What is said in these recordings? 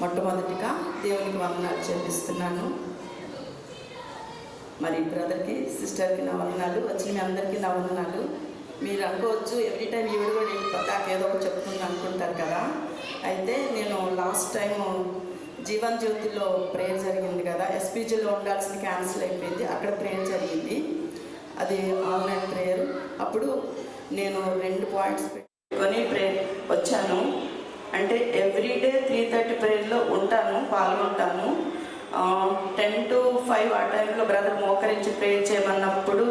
మొట్టమొదటిగా దేవునికి వందనాలు చెల్లిస్తున్నాను. మరి బ్రదర్కి సిస్టర్కి నా వందనాలు వచ్చిన మీ అందరికీ నా వందనాలు. మీరు అనుకోవచ్చు ఎవ్రీ టైం ఈవిడ కూడా నాకేదో పతాక ఏదో ఒకటి చెప్తుంది అనుకుంటారు కదా. అయితే నేను లాస్ట్ టైం జీవన్ జ్యోతిలో ప్రేయర్ జరిగింది కదా. ఎస్పీజీలో ఉండాల్సిన క్యాన్సిల్ అయిపోయింది. అక్కడ ప్రేయర్ జరిగింది. అది ఆన్లైన్ ప్రేయర్. అప్పుడు నేను రెండు పాయింట్స్ పెట్టుకొని ప్రే వచ్చాను. అంటే ఎవ్రీడే త్రీ థర్టీ ప్రేయర్లో ఉంటాను పాల్గొంటాను. టెన్ టు ఫైవ్ ఆ టైంలో బ్రదర్ మోకరించి ప్రేయర్ చేయమన్నప్పుడు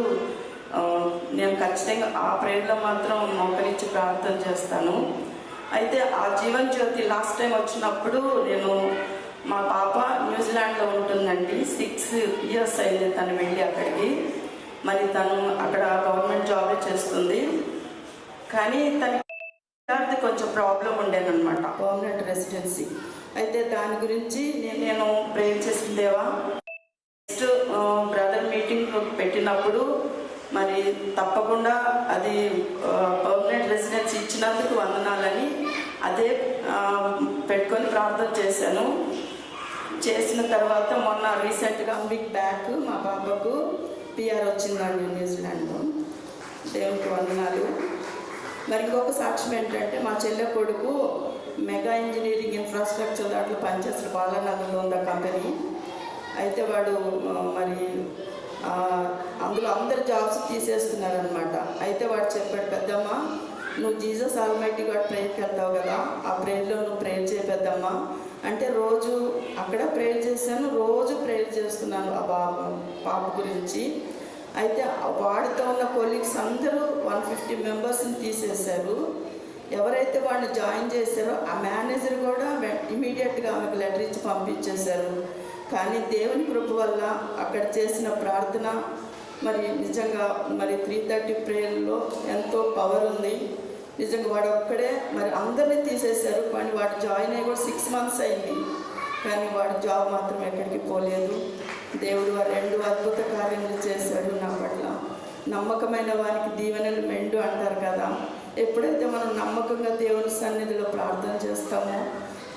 నేను ఖచ్చితంగా ఆ ప్రేయర్లో మాత్రం మోకరించి ప్రార్థన చేస్తాను. అయితే ఆ జీవన్ జ్యోతి లాస్ట్ టైం వచ్చినప్పుడు నేను మా పాప న్యూజిలాండ్లో ఉంటుందండి. సిక్స్ ఇయర్స్ అయింది తను వెళ్ళి అక్కడికి. మరి తను అక్కడ గవర్నమెంట్ జాబే చేస్తుంది. కానీ తను విద్యార్థి కొంచెం ప్రాబ్లం ఉండేనమాట పర్మనెంట్ రెసిడెన్సీ అయితే దాని గురించి నేను నేను ప్రేర్ చేసిందేవా నెక్స్ట్ బ్రదర్ మీటింగ్ పెట్టినప్పుడు మరి తప్పకుండా అది పర్మనెంట్ రెసిడెన్స్ ఇచ్చినందుకు వందనాలని అదే పెట్టుకొని ప్రార్థన చేశాను. చేసిన తర్వాత మొన్న రీసెంట్గా వీక్ బ్యాక్ మా బాబాకు పిఆర్ వచ్చిందండి న్యూజిలాండ్లో. దేవునికి వందనాలు. మరి ఇంకొక సాక్ష్యం ఏంటంటే మా చెల్లె కొడుకు మెగా ఇంజనీరింగ్ ఇన్ఫ్రాస్ట్రక్చర్ దాంట్లో పనిచేస్తున్న బాలానగర్లో ఉంది ఆ కంపెనీ. అయితే వాడు మరి అందులో అందరు జాబ్స్ తీసేస్తున్నారనమాట అయితే వాడు చెప్పాడు పెద్దమ్మ నువ్వు జీసస్ ఆల్మైటీ గాడ్ ప్రేయర్కి వెళ్తావు కదా ఆ ప్రేయర్లో నువ్వు ప్రేయర్ చేయ పెద్దమ్మ. అంటే రోజు అక్కడ ప్రేయర్ చేశాను రోజు ప్రేయర్ చేస్తున్నాను ఆ బాబు పాప గురించి. అయితే వాడితో ఉన్న కొలీగ్స్ అందరూ వన్ ఫిఫ్టీ మెంబర్స్ని తీసేశారు. ఎవరైతే వాడిని జాయిన్ చేశారో ఆ మేనేజర్ కూడా ఇమీడియట్గా ఆమెకు లెటర్ ఇచ్చి పంపించేశారు. కానీ దేవుని కృప వల్ల అక్కడ చేసిన ప్రార్థన మరి నిజంగా మరి త్రీ థర్టీ ప్రేయర్లో ఎంతో పవర్ ఉంది. నిజంగా వాడు ఒక్కడే మరి అందరినీ తీసేశారు. కానీ వాడు జాయిన్ అయ్యి కూడా సిక్స్ మంత్స్ అయింది. కానీ వాడు జాబ్ మాత్రం ఎక్కడికి పోలేదు. దేవుడు ఆ రెండు అద్భుత కార్యములు చేశాడు నా పట్ల. నమ్మకమైన వారికి దీవెనలు మెండు అంటారు కదా. ఎప్పుడైతే మనం నమ్మకంగా దేవుని సన్నిధిలో ప్రార్థన చేస్తామో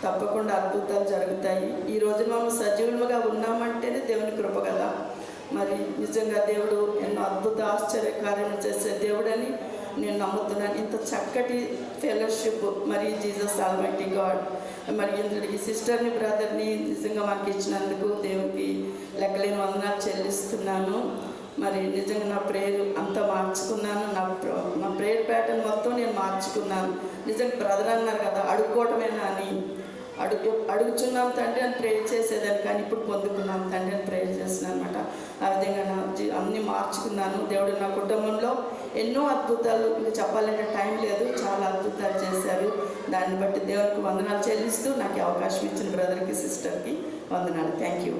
తప్పకుండా అద్భుతాలు జరుగుతాయి. ఈ రోజు మనం సజీవులుగా ఉన్నామంటేనే దేవుని కృప కదా. మరి నిజంగా దేవుడు ఎన్నో అద్భుత ఆశ్చర్య కార్యములు చేసే దేవుడని నేను నమ్ముతున్నాను. ఇంత చక్కటి ఫెలోషిప్ మరి జీసస్ ఆల్మైటీ గాడ్ మరి ఇంతటి సిస్టర్ని బ్రదర్ని నిజంగా మనకి ఇచ్చినందుకు దేవునికి లెక్కలేని వందనాలు చెల్లిస్తున్నాను. మరి నిజంగా నా ప్రేయర్ అంతా మార్చుకున్నాను. నా ప్ర- నా ప్రేయర్ ప్యాటర్న్ మొత్తం నేను మార్చుకున్నాను. నిజంగా బ్రదర్ అన్నారు కదా అడుక్కోవటమేనా అని. అడుగు అడుగుచున్నాం తండ్రి అని ప్రేయర్ చేసేదాన్ని కానీ ఇప్పుడు పొందుకున్నాం తండ్రి అని ప్రేయర్ చేస్తున్నాను అనమాట ఆ విధంగా నా అన్నీ అన్ని మార్చుకున్నాను. దేవుడు నా కుటుంబంలో ఎన్నో అద్భుతాలు ఇంకా చెప్పాలంటే టైం లేదు చాలా అద్భుతాలు చేశారు. దాన్ని బట్టి దేవునికి వందనాలు చెల్లిస్తూ నాకు అవకాశం ఇచ్చిన బ్రదర్కి సిస్టర్కి వందనాలు. Thank you